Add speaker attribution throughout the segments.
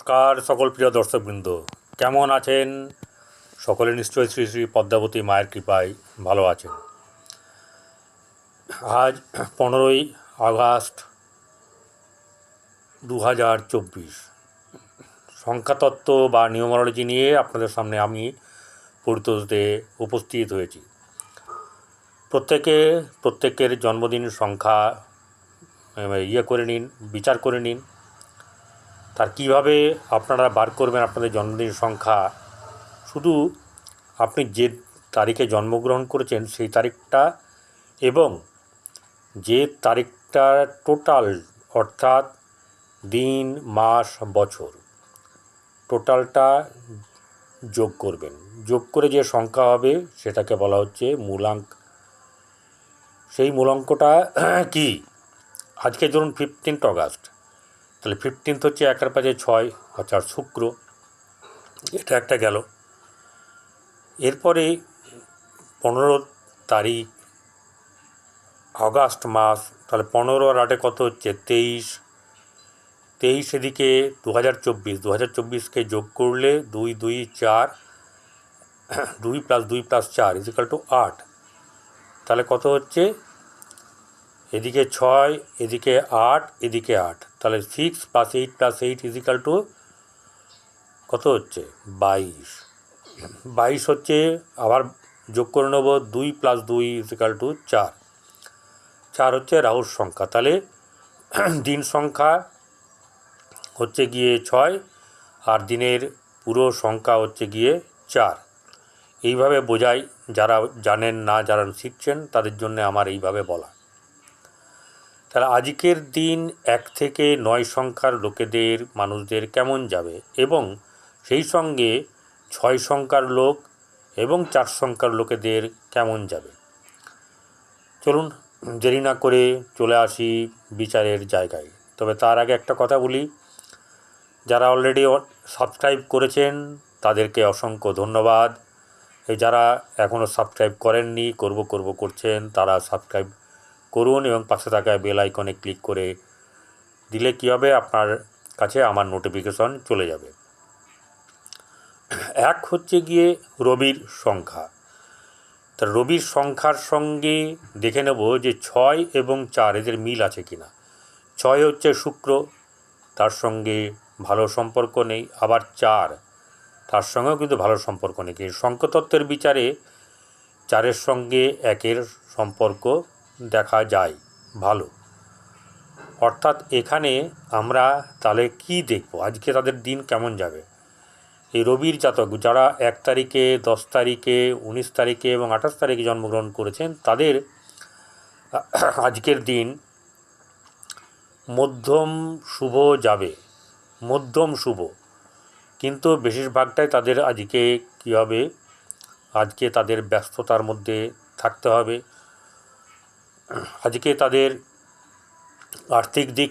Speaker 1: নমস্কার সকল প্রিয় দর্শকবৃন্দ। কেমন আছেন? সকলে নিশ্চয়ই শ্রী শ্রী পদ্মাবতী মায়ের কৃপায় ভালো আছেন। আজ পনেরোই আগস্ট দু হাজার চব্বিশ। সংখ্যাতত্ত্ব বা নিউমারোলজি নিয়ে আপনাদের সামনে আমি পরিতোষতে উপস্থিত হয়েছি। প্রত্যেকে, প্রত্যেকের জন্মদিন সংখ্যা ইয়ে করে নিন, বিচার করে নিন। তার কীভাবে আপনারা বার করবেন আপনাদের জন্মদিন সংখ্যা? শুধু আপনি যে তারিখে জন্মগ্রহণ করেছেন সেই তারিখটা এবং যে তারিখটা টোটাল, অর্থাৎ দিন, মাস, বছর, টোটালটা যোগ করবেন। যোগ করে যে সংখ্যা হবে সেটাকে বলা হচ্ছে মূলাঙ্ক। সেই মূলাঙ্কটা কি? আজকে ধরুন ফিফটিন্থ অগাস্ট তাহলে ফিফটিন্থ হচ্ছে একের পাঁচে ছয় অর্থাৎ শুক্র। এটা একটা গেল। এরপরে পনেরো তারিখ, আগস্ট মাস, তাহলে পনেরো আর আটে কত হচ্ছে? তেইশ। তেইশ এদিকে দু হাজার চব্বিশ। দু হাজার চব্বিশকে যোগ করলে দুই দুই, চার, দুই প্লাস দুই প্লাস চার ইজিক্যাল টু আট। তাহলে কত হচ্ছে? এদিকে ছয়, এদিকে আট এদিকে আট। তাহলে six plus eight plus eight is equal to কত হচ্ছে? বাইশ। বাইশ হচ্ছে, আবার যোগ করে নেব, দুই প্লাস দুই ইজিক্যাল টু চার। চার হচ্ছে রাহুর সংখ্যা। তাহলে দিন সংখ্যা হচ্ছে গিয়ে ছয়, আর দিনের পুরো সংখ্যা হচ্ছে গিয়ে চার। এইভাবে বোঝাই, যারা জানেন না, যারা শিখছেন, তাদের জন্য আমার এইভাবে বলা। তাহলে আজকের দিন এক থেকে নয় সংখ্যার লোকেদের, মানুষদের কেমন যাবে? এবং সেই সঙ্গে ছয় সংখ্যার লোক এবং চার সংখ্যার লোকেদের কেমন যাবে? চলুন, দেরি না করে চলে আসি বিচারের জায়গায়। তবে তার আগে একটা কথা বলি। যারা অলরেডি সাবস্ক্রাইব করেছেন, তাদেরকে অসংখ্য ধন্যবাদ। যারা এখনও সাবস্ক্রাইব করেননি, করব করব করছেন, তারা সাবস্ক্রাইব করুন এবং পাশে থাকা বেল আইকনে ক্লিক করে দিলে কী হবে? আপনার কাছে আমার নোটিফিকেশন চলে যাবে। এক হচ্ছে গিয়ে রবির সংখ্যা। তা রবির সংখ্যার সঙ্গে দেখে নেব যে ছয় এবং চার এদের মিল আছে কি না ছয় হচ্ছে শুক্র, তার সঙ্গে ভালো সম্পর্ক নেই। আবার চার, তার সঙ্গেও কিন্তু ভালো সম্পর্ক নেই। সংখ্যতত্ত্বের বিচারে চারের সঙ্গে একের সম্পর্ক দেখা যায়। ভালো। অর্থাৎ এখানে আমরা তাহলে কি দেখব? আজকে তাদের দিন কেমন যাবে? এই রবির জাতক যারা এক তারিখে, দশ তারিখে, উনিশ তারিখে এবং আঠাশ তারিখে জন্মগ্রহণ করেছেন, তাদের আজকের দিন মধ্যম শুভ যাবে। মধ্যম শুভ। কিন্তু বেশিরভাগটাই তাদের আজকে কী হবে? আজকে তাদের ব্যস্ততার মধ্যে থাকতে হবে। আজকে তাদের আর্থিক দিক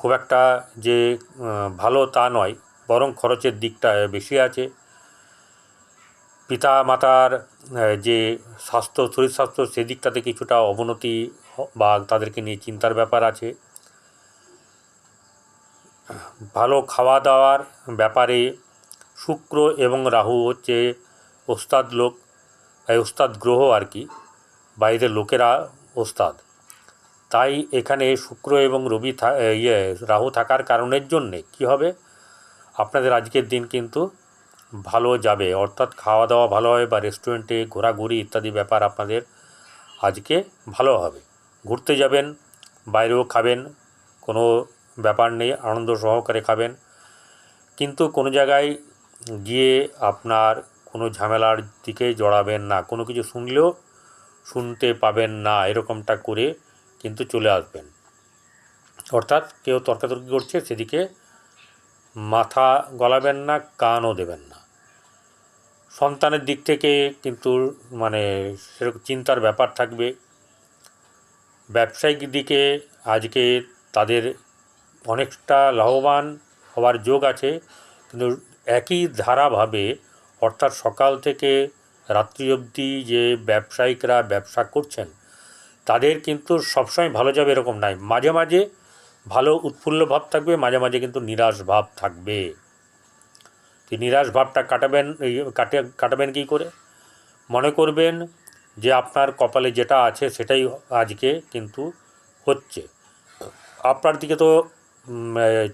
Speaker 1: খুব একটা যে ভালো তা নয়, বরং খরচের দিকটা বেশি আছে। পিতা মাতার যে স্বাস্থ্য, শরীর স্বাস্থ্য সেদিকটাতে কিছুটা অবনতি বা তাদেরকে নিয়ে চিন্তার ব্যাপার আছে। ভালো খাওয়া দাওয়ার ব্যাপারে শুক্র এবং রাহু হচ্ছে ওস্তাদ লোক ওস্তাদ গ্রহ আর কি। বাইরের লোকেরা, ওস্তাদ। তাই এখানে শুক্র এবং রবি ইয়ে রাহু থাকার কারণের জন্যে কী হবে? আপনাদের আজকের দিন কিন্তু ভালো যাবে। অর্থাৎ খাওয়া দাওয়া ভালো হবে বা রেস্টুরেন্টে ঘোরাঘুরি ইত্যাদি ব্যাপার আপনাদের আজকে ভালো হবে। ঘুরতে যাবেন, বাইরেও খাবেন, কোনো ব্যাপার নেই, আনন্দ সহকারে খাবেন। কিন্তু কোনো জায়গায় গিয়ে আপনার কোনো ঝামেলার দিকে জড়াবেন না। কোনো কিছু শুনলেও শুনতে পাবেন না, এরকমটা করে কিন্তু চলে আসবেন। অর্থাৎ কেউ তর্কাতর্কি করছে, সেদিকে মাথা গলাবেন না, কানও দেবেন না। সন্তানের দিক থেকে কিন্তু মানে সেরকম চিন্তার ব্যাপার থাকবে। ব্যবসায়িক দিকে আজকে তাদের অনেকটা লাভবান হওয়ার যোগ আছে, কিন্তু একই ধারাভাবে অর্থাৎ সকাল থেকে রাত্রি অবধি যে ব্যবসায়িকরা ব্যবসা করছেন, তাদের কিন্তু সবসময় ভালো যাবে এরকম নাই। মাঝে মাঝে ভালো উৎফুল্ল ভাব থাকবে, মাঝে মাঝে কিন্তু নিরাশ ভাব থাকবে। এই নিরাশ ভাবটা কাটাবেন কাটে, কাটাবেন কী করে? মনে করবেন যে আপনার কপালে যেটা আছে সেটাই আজকে কিন্তু হচ্ছে। আপনার দিকে তো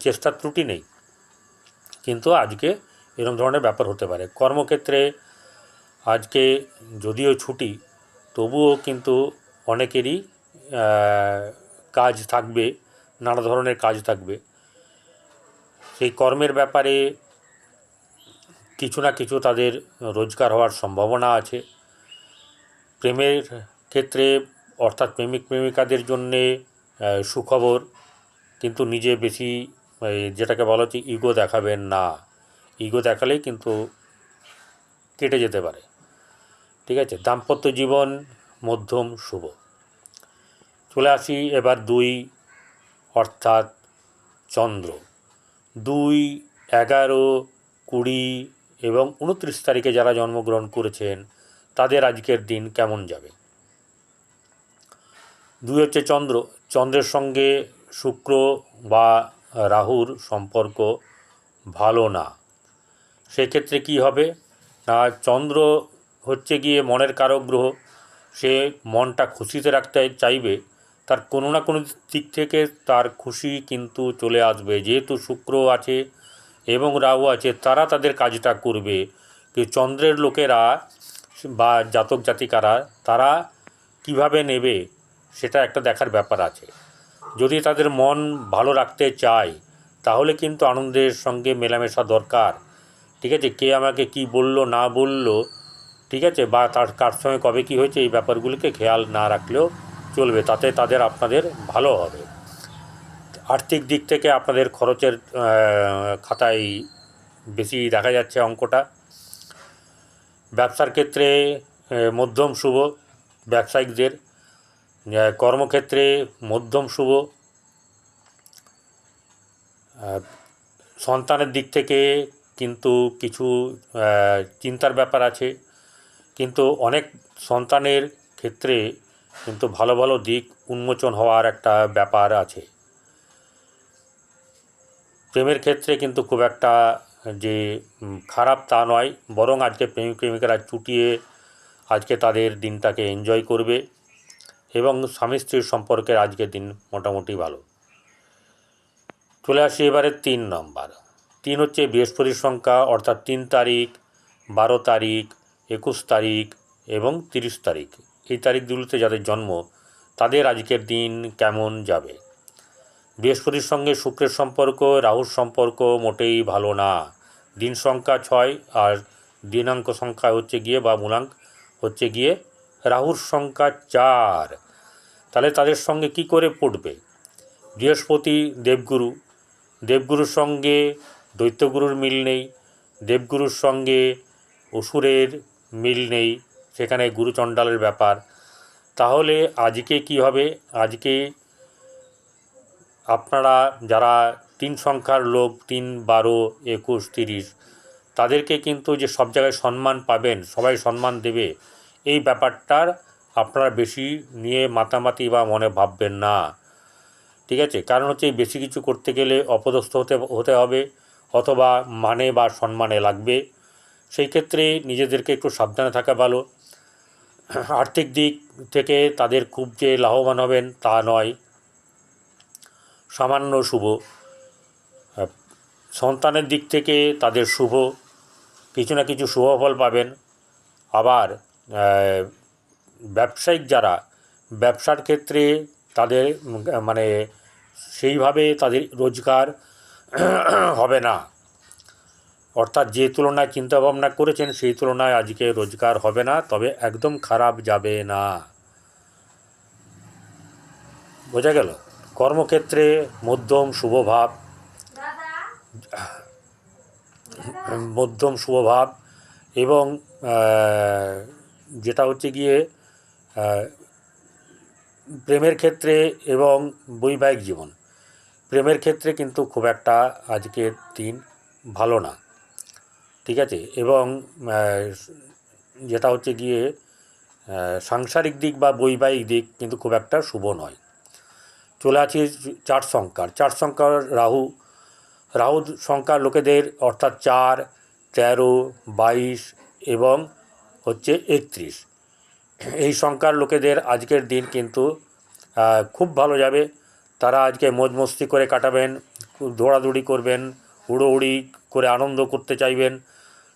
Speaker 1: চেষ্টার ত্রুটি নেই। কিন্তু আজকে এরকম ধরনের ব্যাপার হতে পারে। কর্মক্ষেত্রে আজকে যদিও ছুটি, তবুও কিন্তু অনেকেরই কাজ থাকবে, নানা ধরনের কাজ থাকবে। সেই কর্মের ব্যাপারে কিছু না কিছু তাদের রোজগার হওয়ার সম্ভাবনা আছে। প্রেমের ক্ষেত্রে, অর্থাৎ প্রেমিক প্রেমিকাদের জন্যে সুখবর, কিন্তু নিজে বেশি যেটাকে বলা হচ্ছে ইগো দেখাবেন না। ইগো দেখালেই কিন্তু কেটে যেতে পারে। ঠিক আছে? দাম্পত্য জীবন, মধ্যম, শুভ। চলে আসি এবার দুই, অর্থাৎ চন্দ্র। দুই, এগারো, কুড়ি এবং উনত্রিশ তারিখে যারা জন্মগ্রহণ করেছেন, তাদের আজকের দিন কেমন যাবে? দুই হচ্ছে চন্দ্র। চন্দ্রের সঙ্গে শুক্র বা রাহুর সম্পর্ক ভালো না। সেক্ষেত্রে কি হবে? না চন্দ্র হচ্ছে গিয়ে মনের কারক গ্রহ। সে মনটা খুশিতে রাখতে চাইবে। তার কোনো না কোনো দিক থেকে তার খুশি কিন্তু চলে আসবে। যেহেতু শুক্র আছে এবং রাহু আছে, তারা তাদের কাজটা করবে। কিন্তু চন্দ্রের লোকেরা বা জাতক জাতিকারা, তারা কীভাবে নেবে সেটা একটা দেখার ব্যাপার আছে। যদি তাদের মন ভালো রাখতে চায়, তাহলে কিন্তু আনন্দের সঙ্গে মেলামেশা দরকার। ঠিক আছে, কে আমাকে কি বলল, না বলল, ঠিক আছে, বা তার, কার সঙ্গে কবে কী হয়েছে এই ব্যাপারগুলিকে খেয়াল না রাখলেও চলবে, তাতে তাদের আপনাদের ভালো হবে। আর্থিক দিক থেকে আপনাদের খরচের খাতায় বেশি দেখা যাচ্ছে অঙ্কটা। ব্যবসার ক্ষেত্রে মধ্যম শুভ ব্যবসায়িকদের কর্মক্ষেত্রে মধ্যম শুভ। সন্তানের দিক থেকে কিন্তু কিছু চিন্তার ব্যাপার আছে। কিন্তু অনেক সন্তানের ক্ষেত্রে কিন্তু ভালো ভালো দিক উন্মোচন হওয়ার একটা ব্যাপার আছে। প্রেমের ক্ষেত্রে কিন্তু খুব একটা যে খারাপ তা নয়। বরং আজকে প্রেমিক প্রেমিকারা চুটিয়ে আজকে তাদের দিনটাকে এনজয় করবে এবং স্বামী স্ত্রীর সম্পর্কের আজকের দিন মোটামুটি ভালো। চলে আসি এবারে তিন নম্বর। তিন হচ্ছে বৃহস্পতির সংখ্যা, অর্থাৎ তিন তারিখ, বারো তারিখ, একুশ তারিখ এবং তিরিশ তারিখ। এই তারিখগুলোতে যাদের জন্ম, তাদের আজকের দিন কেমন যাবে? বৃহস্পতির সঙ্গে শুক্রের সম্পর্ক, রাহুর সম্পর্ক মোটেই ভালো না। দিন সংখ্যা ছয়, আর দিনাঙ্ক সংখ্যা হচ্ছে গিয়ে বা মূলাঙ্ক হচ্ছে গিয়ে রাহুর সংখ্যা চার। তাহলে তাদের সঙ্গে কি করে পড়বে? বৃহস্পতি দেবগুরু। দেবগুরুর সঙ্গে দৈত্যগুরুর মিল নেই, দেবগুরুর সঙ্গে অসুরের মিল নেই, সেখানে গুরুচণ্ডালের ব্যাপার। তাহলে আজকে কি হবে? আজকে আপনারা যারা তিন সংখ্যার লোক তিন, বারো, একুশ, তিরিশ, তাদেরকে কিন্তু যে সব জায়গায় সম্মান পাবেন, সবাই সম্মান দেবে, এই ব্যাপারটার আপনারা বেশি নিয়ে মাতামাতি বা মনে ভাববেন না। ঠিক আছে? কারণ হচ্ছে বেশি কিছু করতে গেলে অপদস্থ হতে হতে হবে। অথবা মানে বা সম্মানে লাগবে। সেই ক্ষেত্রে নিজেদেরকে একটু সাবধানে থাকা ভালো। আর্থিক দিক থেকে তাদের খুব যে লাভবান হবেন তা নয়। সামান্য শুভ। সন্তানের দিক থেকে তাদের শুভ। কিছু না কিছু শুভ ফল পাবেন। আবার ব্যবসায়িক যারা, ব্যবসার ক্ষেত্রে তাদের মানে সেইভাবে তাদের রোজগার হবে না। অর্থাৎ যে তুলনায় চিন্তাভাবনা করেছেন সেই তুলনায় আজকে রোজগার হবে না তবে একদম খারাপ যাবে না। বোঝা গেল? কর্মক্ষেত্রে মধ্যম শুভভাব মধ্যম শুভভাব এবং যেটা হচ্ছে গিয়ে প্রেমের ক্ষেত্রে এবং বৈবাহিক জীবন। প্রেমের ক্ষেত্রে কিন্তু খুব একটা আজকের দিন ভালো না। ঠিক আছে? এবং যেটা হচ্ছে গিয়ে সাংসারিক দিক বা বৈবাহিক দিক কিন্তু খুব একটা শুভ নয়। চলে আছি চার সংখ্যার চার সংখ্যার রাহু। রাহু সংখ্যার লোকেদের অর্থাৎ চার, তেরো, বাইশ এবং হচ্ছে একত্রিশ। এই সংখ্যার লোকেদের আজকের দিন কিন্তু খুব ভালো যাবে। তারা আজকে মজ মস্তি করে কাটাবেন, দৌড়াদৌড়ি করবেন উড়োউড়ি করে আনন্দ করতে চাইবেন।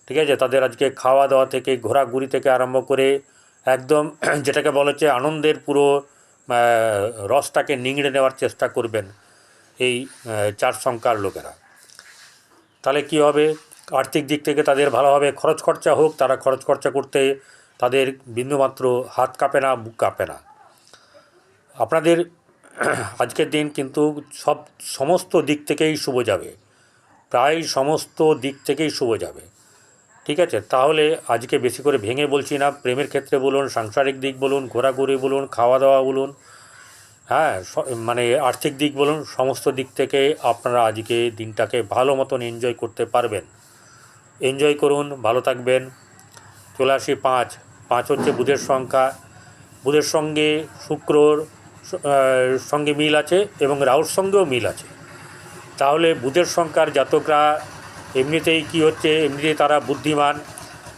Speaker 1: ঠিক আছে? তাদের আজকে খাওয়া দাওয়া থেকে, ঘোরাঘুরি থেকে আরম্ভ করে একদম যেটাকে বলা হচ্ছে আনন্দের পুরো রসটাকে নিংড়ে নেওয়ার চেষ্টা করবেন এই চার সংখ্যার লোকেরা। তাহলে কি হবে? আর্থিক দিক থেকে তাদের ভালোভাবে খরচ খরচা হোক, তারা খরচ খরচা করতে তাদের বিন্দুমাত্র হাত কাঁপে না বুক কাঁপে না। আপনাদের আজকের দিন কিন্তু সব সমস্ত দিক থেকেই শুভ যাবে। প্রায় সমস্ত দিক থেকেই শুভ যাবে। ঠিক আছে? তাহলে আজকে বেশি করে ভেঙে বলছি না। প্রেমের ক্ষেত্রে বলুন, সাংসারিক দিক বলুন, ঘোরাঘুরি বলুন খাওয়া দাওয়া বলুন হ্যাঁ মানে আর্থিক দিক বলুন, সমস্ত দিক থেকে আপনারা আজকে দিনটাকে ভালো মতন এনজয় করতে পারবেন। এনজয় করুন, ভালো থাকবেন। চলে আসি পাঁচ। পাঁচ হচ্ছে বুধের সংখ্যা। বুধের সঙ্গে শুক্রর সঙ্গে মিল আছে এবং রাহুর সঙ্গেও মিল আছে। তাহলে বুধের সংখ্যার জাতকরা এমনিতেই কি হচ্ছে? এমনিতেই তারা বুদ্ধিমান।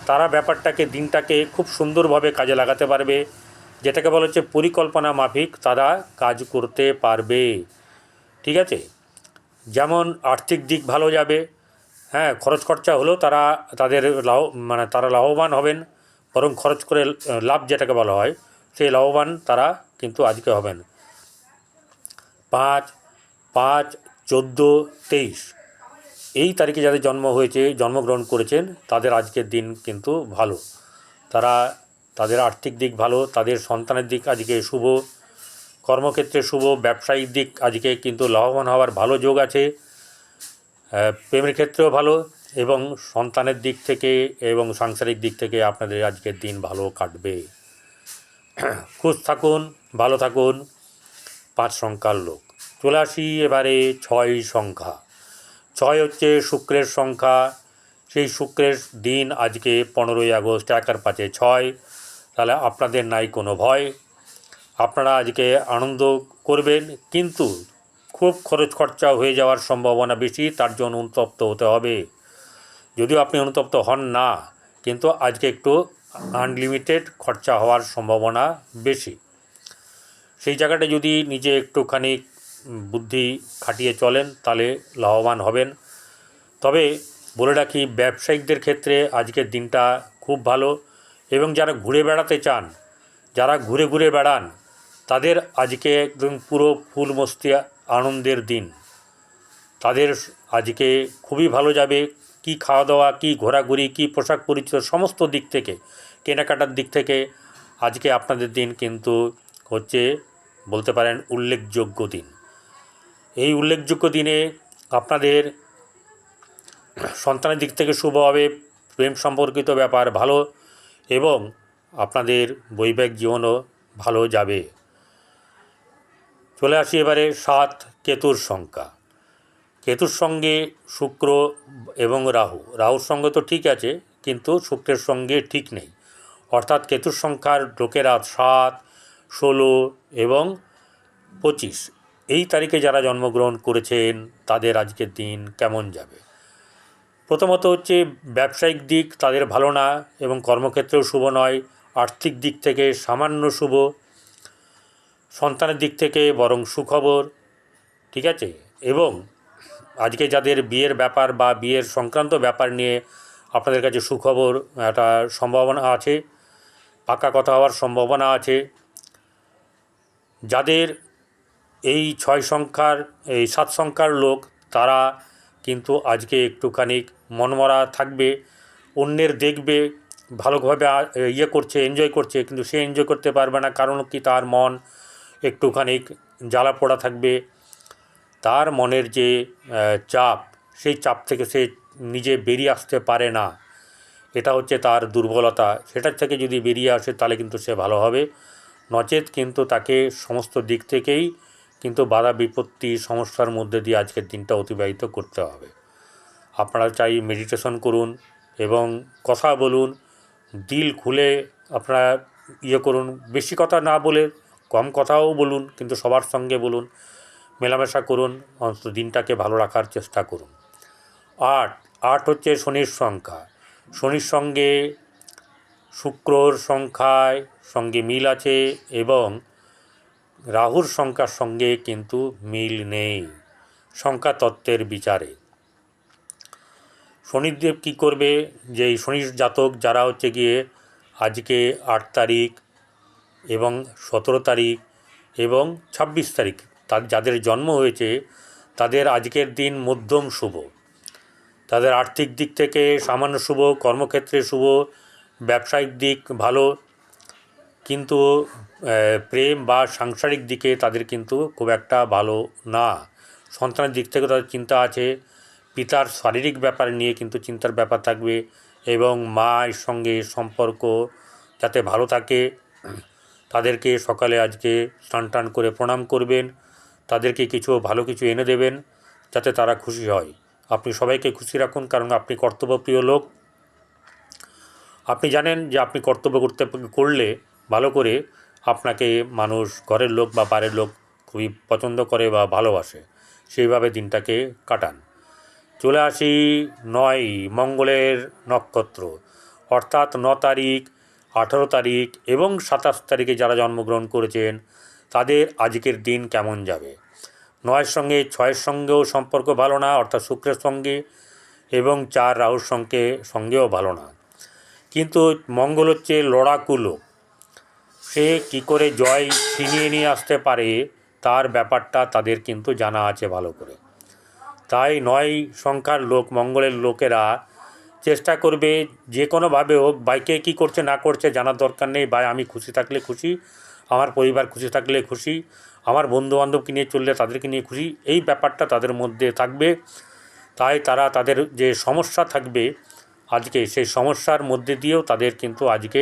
Speaker 1: তারা ব্যাপারটাকে, দিনটাকে খুব সুন্দরভাবে কাজে লাগাতে পারবে। যেটাকে বলা হচ্ছে পরিকল্পনা মাফিক, তারা কাজ করতে পারবে। ঠিক আছে? যেমন আর্থিক দিক ভালো যাবে। হ্যাঁ খরচ খরচা হলেও তারা, তাদের লাভ মানে তারা লাভবান হবেন। বরং খরচ করে, লাভ যেটাকে বলা হয়, সেই লাভবান তারা কিন্তু আজকে হবেন পাঁচ পাঁচ, চোদ্দ, তেইশ। এই তারিখে যাদের জন্ম হয়েছে, জন্মগ্রহণ করেছেন, তাদের আজকের দিন কিন্তু ভালো। তারা, তাদের আর্থিক দিক ভালো, তাদের সন্তানের দিক আজকে শুভ, কর্মক্ষেত্রে শুভ, ব্যবসায়িক দিক আজকে কিন্তু লাভবান হওয়ার ভালো যোগ আছে। প্রেমের ক্ষেত্রেও ভালো এবং সন্তানের দিক থেকে এবং সাংসারিক দিক থেকে আপনাদের আজকের দিন ভালো কাটবে। খুশ থাকুন, ভালো থাকুন, পাঁচ সংখ্যার লোক। চলে আসি এবারে ছয় সংখ্যা। ছয় হচ্ছে শুক্রের সংখ্যা। সেই শুক্রের দিন আজকে পনেরোই আগস্ট, একার পাঁচে ছয়। তাহলে আপনাদের নাই কোনো ভয়। আপনারা আজকে আনন্দ করবেন, কিন্তু খুব খরচ খরচা হয়ে যাওয়ার সম্ভাবনা বেশি, তার জন্য অনুতপ্ত হতে হবে। যদিও আপনি অনুতপ্ত হন না, কিন্তু আজকে একটু আনলিমিটেড খরচা হওয়ার সম্ভাবনা বেশি। সেই জায়গাটা যদি নিজে একটুখানি বুদ্ধি খাটিয়ে চলেন, তাহলে লাভবান হবেন। তবে বলে রাখি, ব্যবসায়িকদের ক্ষেত্রে আজকের দিনটা খুব ভালো এবং যারা ঘুরে বেড়াতে চান, যারা ঘুরে ঘুরে বেড়ান, তাদের আজকে একদম পুরো ফুল মস্তি আনন্দের দিন। তাদের আজকে খুবই ভালো যাবে, কি খাওয়া দাওয়া, কি ঘোরাঘুরি, কি পোশাক পরিচ্ছদ, সমস্ত দিক থেকে। কেনাকাটার দিক থেকে আজকে আপনাদের দিন কিন্তু হচ্ছে বলতে পারেন উল্লেখযোগ্য দিন। এই উল্লেখযোগ্য দিনে আপনাদের সন্তানের দিক থেকে শুভ হবে, প্রেম সম্পর্কিত ব্যাপার ভালো এবং আপনাদের বৈবাহিক জীবনও ভালো যাবে। চলে আসি এবারে সাত কেতুর সংখ্যা। কেতুর সঙ্গে শুক্র এবং রাহু, রাহুর সঙ্গে তো ঠিক আছে, কিন্তু শুক্রের সঙ্গে ঠিক নেই। অর্থাৎ কেতুর সংখ্যার লোকেরা সাত, ষোলো এবং পঁচিশ। এই তারিখে যারা জন্মগ্রহণ করেছেন, তাদের আজকের দিন কেমন যাবে? প্রথমত হচ্ছে ব্যবসায়িক দিক তাদের ভালো না এবং কর্মক্ষেত্রেও শুভ নয়, আর্থিক দিক থেকে সামান্য শুভ, সন্তানের দিক থেকে বরং সুখবর, ঠিক আছে? এবং আজকে যাদের বিয়ের ব্যাপার বা বিয়ের সংক্রান্ত ব্যাপার নিয়ে আপনাদের কাছে সুখবর, একটা সম্ভাবনা আছে পাকা কথা হওয়ার সম্ভাবনা আছে। যাদের এই ছয় সংখ্যার, এই সাত সংখ্যার লোক, তারা কিন্তু আজকে একটুখানি মনমরা থাকবে। অন্যের দেখবে, ভালোভাবে ইয়ে করছে এনজয় করছে, কিন্তু সে এনজয় করতে পারবে না, কারণ কি তার মন একটুখানি জ্বালা পোড়া থাকবে। তার মনের যে চাপ, সেই চাপ থেকে সে নিজে বেরিয়ে আসতে পারে না। এটা হচ্ছে তার দুর্বলতা। সেটার থেকে যদি বেরিয়ে আসে, তাহলে কিন্তু সে ভালো হবে। নচেত কিন্তু তাকে সমস্ত দিক থেকেই কিন্তু বাধা বিপত্তি সমস্যার মধ্যে দিয়ে আজকের দিনটা অতিবাহিত করতে হবে। আপনারা চাই মেডিটেশন করুন এবং কথা বলুন, দিল খুলে আপনারা ইয়ে করুন, বেশি কথা না বলে কম কথাও বলুন, কিন্তু সবার সঙ্গে বলুন, মেলামেশা করুন, অন্তত দিনটাকে ভালো রাখার চেষ্টা করুন। আট আট হচ্ছে শনির সংখ্যা। শনির সঙ্গে শুক্রর সংখ্যায় সঙ্গে মিল আছে এবং রাহুর সংখ্যার সঙ্গে কিন্তু মিল নেই, সংখ্যা তত্ত্বের বিচারে। শনিদেব কী করবে? যে এই শনির জাতক যারা হচ্ছে গিয়ে আজকে আট তারিখ এবং সতেরো তারিখ এবং ছাব্বিশ তারিখ, তার যাদের জন্ম হয়েছে, তাদের আজকের দিন মধ্যম শুভ। তাদের আর্থিক দিক থেকে সামান্য শুভ, কর্মক্ষেত্রে শুভ, ব্যবসায়িক দিক ভালো। কিন্তু প্রেম বা সাংসারিক দিকে তাদের কিন্তু খুব একটা ভালো না। সন্তানের দিক থেকে তাদের চিন্তা আছে। পিতার শারীরিক ব্যাপার নিয়ে কিন্তু চিন্তার ব্যাপার থাকবে এবং মায়ের সঙ্গে সম্পর্ক যাতে ভালো থাকে। তাদেরকে সকালে আজকে স্নান টান করে প্রণাম করবেন। তাদেরকে কিছু ভালো কিছু এনে দেবেন যাতে তারা খুশি হয়। আপনি সবাইকে খুশি রাখুন, কারণ আপনি কর্তব্যপ্রিয় লোক। আপনি জানেন যে আপনি কর্তব্য করতে, করলে ভালো করে আপনাকে মানুষ, ঘরের লোক বা বাইরের লোক খুবই পছন্দ করে বা ভালোবাসে। সেইভাবে দিনটাকে কাটান। চলে আসি নয়, মঙ্গলের নক্ষত্র। অর্থাৎ ন তারিখ, আঠারো তারিখ এবং সাতাশ তারিখে যারা জন্মগ্রহণ করেছেন, তাদের আজকের দিন কেমন যাবে? নয়ের সঙ্গে, ছয়ের সঙ্গেও সম্পর্ক ভালো না, অর্থাৎ শুক্রের সঙ্গে এবং চার রাহুর সঙ্গে, সঙ্গেও ভালো না। কিন্তু মঙ্গল হচ্ছে লড়াকু লোক সে কী করে জয় ছিনিয়ে নিয়ে আসতে পারে, তার ব্যাপারটা তাদের কিন্তু জানা আছে ভালো করে। তাই নয় সংখ্যার লোক, মঙ্গলের লোকেরা চেষ্টা করবে, যে কোনোভাবে হোক বাইকে কী করছে, না করছে জানার দরকার নেই বা আমি খুশি থাকলে খুশি, আমার পরিবার খুশি থাকলে খুশি আমার বন্ধু বান্ধবকে নিয়ে চললে তাদেরকে নিয়ে খুশি। এই ব্যাপারটা তাদের মধ্যে থাকবে। তাই তারা তাদের যে সমস্যা থাকবে আজকে, সেই সমস্যার মধ্যে দিয়েও তাদের কিন্তু আজকে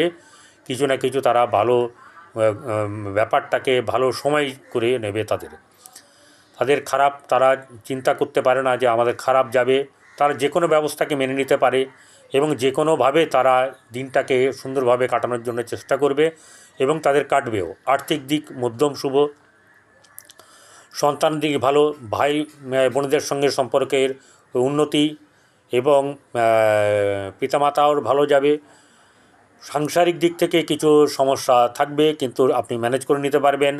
Speaker 1: কিছু না কিছু তারা ভালো ব্যাপারটাকে ভালো সময় করে নেবে তাদের। তাদের খারাপ তারা চিন্তা করতে পারে না যে আমাদের খারাপ যাবে। তারা যে কোনো ব্যবস্থাকে মেনে নিতে পারে এবং যে কোনোভাবে তারা দিনটাকে সুন্দরভাবে কাটানোর জন্য চেষ্টা করবে এবং তাদের কাটবেও। আর্থিক দিক মধ্যম শুভ। সন্তান দিক ভালো, ভাই বোনদের সঙ্গে সম্পর্কের উন্নতি এবং পিতামাতাও ভালো যাবে। সাংসারিক দিক থেকে কিছু সমস্যা থাকবে, কিন্তু আপনি ম্যানেজ করে নিতে পারবেন।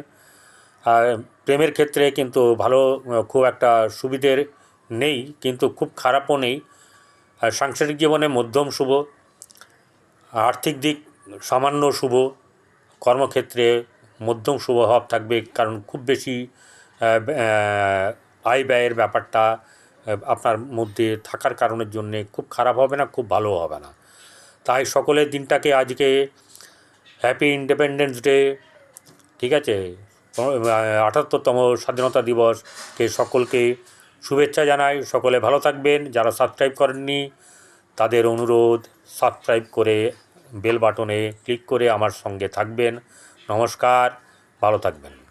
Speaker 1: প্রেমের ক্ষেত্রে কিন্তু ভালো খুব একটা সুবিধের নেই, কিন্তু খুব খারাপও নেই। সাংসারিক জীবনে মধ্যম শুভ, আর্থিক দিক সামান্য শুভ, কর্মক্ষেত্রে মধ্যম শুভ ভাব থাকবে, কারণ খুব বেশি আয় ব্যয়ের ব্যাপারটা আপনার মধ্যে থাকার কারণের জন্যে খুব খারাপ হবে না, খুব ভালো হবে না। তাই সকলের দিনটাকে আজকে হ্যাপি ইন্ডিপেন্ডেন্স ডে ঠিক আছে? আটাত্তরতম স্বাধীনতা দিবসকে সকলকে শুভেচ্ছা জানাই। সকলে ভালো থাকবেন। যারা সাবস্ক্রাইব করেননি, তাদের অনুরোধ সাবস্ক্রাইব করে বেল বাটনে ক্লিক করে আমার সঙ্গে থাকবেন। নমস্কার, ভালো থাকবেন।